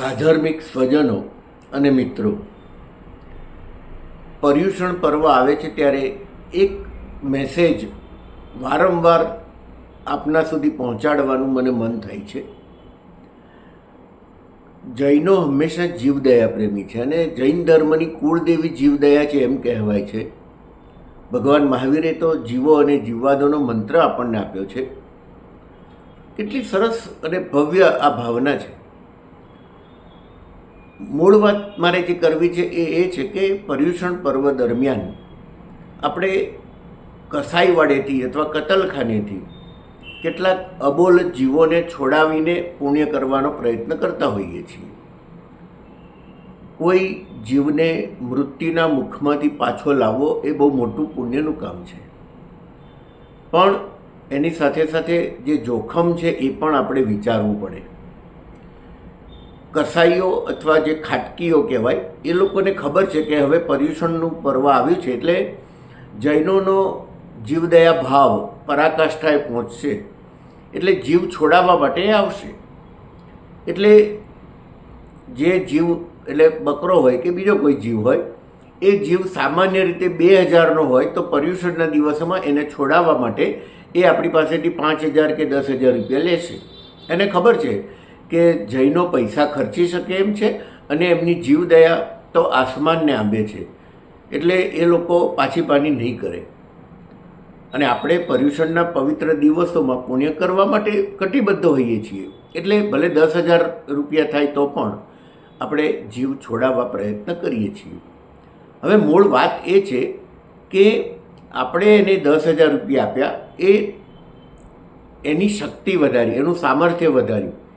સાધર્મિક સ્વજનો અને મિત્રો. પર્યુષણ પર્વ આવે છે ત્યારે એક મેસેજ વારંવાર આપના સુધી પહોંચાડવાનું મને મન થાય છે. જૈનો હંમેશા જીવદયા પ્રેમી છે અને જૈન ધર્મની કુળદેવી જીવદયા છે એમ કહેવાય છે. ભગવાન મહાવીરે તો જીવો અને જીવવાદોનો મંત્ર આપણને આપ્યો છે. કેટલી સરસ અને ભવ્ય આ ભાવના છે. મૂળ વાત મારે જે કરવી છે એ એ છે કે પર્યુષણ પર્વ દરમિયાન આપણે કસાઈવાડેથી અથવા કતલખાનેથી કેટલાક અબોલ જીવોને છોડાવીને પુણ્ય કરવાનો પ્રયત્ન કરતા હોઈએ છીએ. કોઈ જીવને મૃત્યુના મુખમાંથી પાછો લાવવો એ બહુ મોટું પુણ્યનું કામ છે. પણ એની સાથે સાથે જે જોખમ છે એ પણ આપણે વિચારવું પડે. કસાઈઓ અથવા જે ખાટકીઓ કહેવાય, એ લોકોને ખબર છે કે હવે પર્યુષણનું પર્વ આવ્યું છે એટલે જૈનોનો જીવદયા ભાવ પરાકાષ્ઠાએ પહોંચશે. એટલે જીવ છોડાવવા માટે આવશે. એટલે જે જીવ, એટલે બકરો હોય કે બીજો કોઈ જીવ હોય, એ જીવ સામાન્ય રીતે બે હજારનો હોય તો પર્યુષણના દિવસોમાં એને છોડાવવા માટે એ આપણી પાસેથી પાંચ હજાર કે દસ હજાર રૂપિયા લેશે. એને ખબર છે કે જૈનો પૈસા ખર્ચી શકે એમ છે અને એમની જીવદયા તો આસમાનને આંબે છે. એટલે એ લોકો પાછી પાની નહીં કરે. અને આપણે પર્યુષણના પવિત્ર દિવસોમાં પુણ્ય કરવા માટે કટિબદ્ધ હોઈએ છીએ. એટલે ભલે દસ હજાર રૂપિયા થાય તો પણ આપણે જીવ છોડાવવા પ્રયત્ન કરીએ છીએ. હવે મૂળ વાત એ છે કે આપણે એને દસ હજાર રૂપિયા આપ્યા એ એની શક્તિ વધારી, એનું સામર્થ્ય વધાર્યું.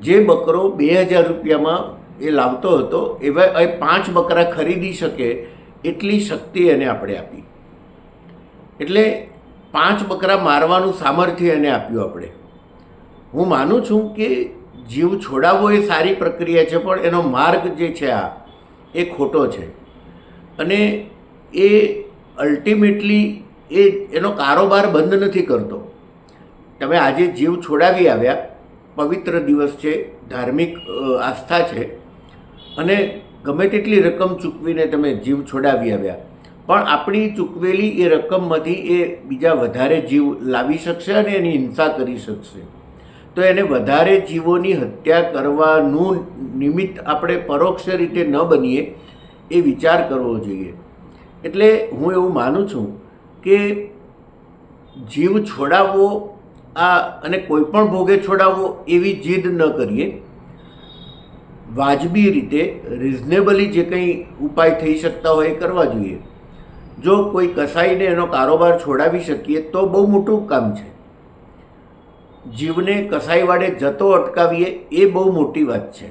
જે બકરો બે હજાર રૂપિયામાં એ લાવતો હતો, એવા એ પાંચ બકરા ખરીદી શકે એટલી શક્તિ એને આપણે આપી. એટલે પાંચ બકરા મારવાનું સામર્થ્ય એને આપ્યું આપણે. હું માનું છું કે જીવ છોડાવવો એ સારી પ્રક્રિયા છે, પણ એનો માર્ગ જે છે આ, એ ખોટો છે. અને એ અલ્ટિમેટલી એ, એનો કારોબાર બંધ નથી કરતો. તમે આજે જીવ છોડાવી આવ્યા પવિત્ર દિવસ છે, ધાર્મિક આસ્થા છે. અને ગમે તેટલી રકમ ચૂકવીને તમે જીવ છોડાવી આવ્યા, પણ આપણી ચૂકવેલી એ રકમમાંથી એ બીજા વધારે જીવ લાવી શકશે અને એની હિંસા કરી શકશે. તો એને વધારે જીવોની હત્યા કરવાનું નિમિત્ત આપણે પરોક્ષ રીતે ન બનીએ એ વિચાર કરવો જોઈએ. એટલે હું એવું માનું છું કે જીવ છોડાવવો આ અને કોઈ પણ ભોગે છોડાવવો એવી જીદ ન કરીએ. વાજબી રીતે રિઝનેબલી જે કંઈ ઉપાય થઈ શકતા હોય એ કરવા જોઈએ. જો કોઈ કસાઈને એનો કારોબાર છોડાવી શકીએ તો બહુ મોટું કામ છે. જીવને કસાઈવાડે જતો અટકાવીએ એ બહુ મોટી વાત છે.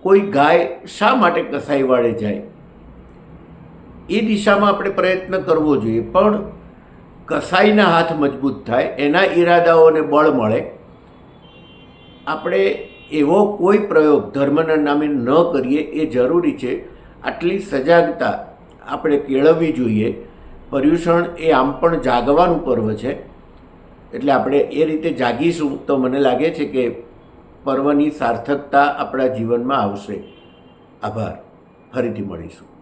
કોઈ ગાય શા માટે કસાઈવાડે જાય? એ દિશામાં આપણે પ્રયત્ન કરવો જોઈએ. પણ કસાઈના હાથ મજબૂત થાય, એના ઈરાદાઓને બળ મળે. આપણે એવો કોઈ પ્રયોગ ધર્મના નામે ન કરીએ, એ જરૂરી છે. આટલી સજાગતા આપણે કેળવવી જોઈએ. પર્યુષણ એ આમ પણ જાગવાનું પર્વ છે. એટલે આપણે એ રીતે જાગીશું તો મને લાગે છે કે પર્વની સાર્થકતા આપણા જીવનમાં આવશે. આભાર. ફરીથી મળીશું.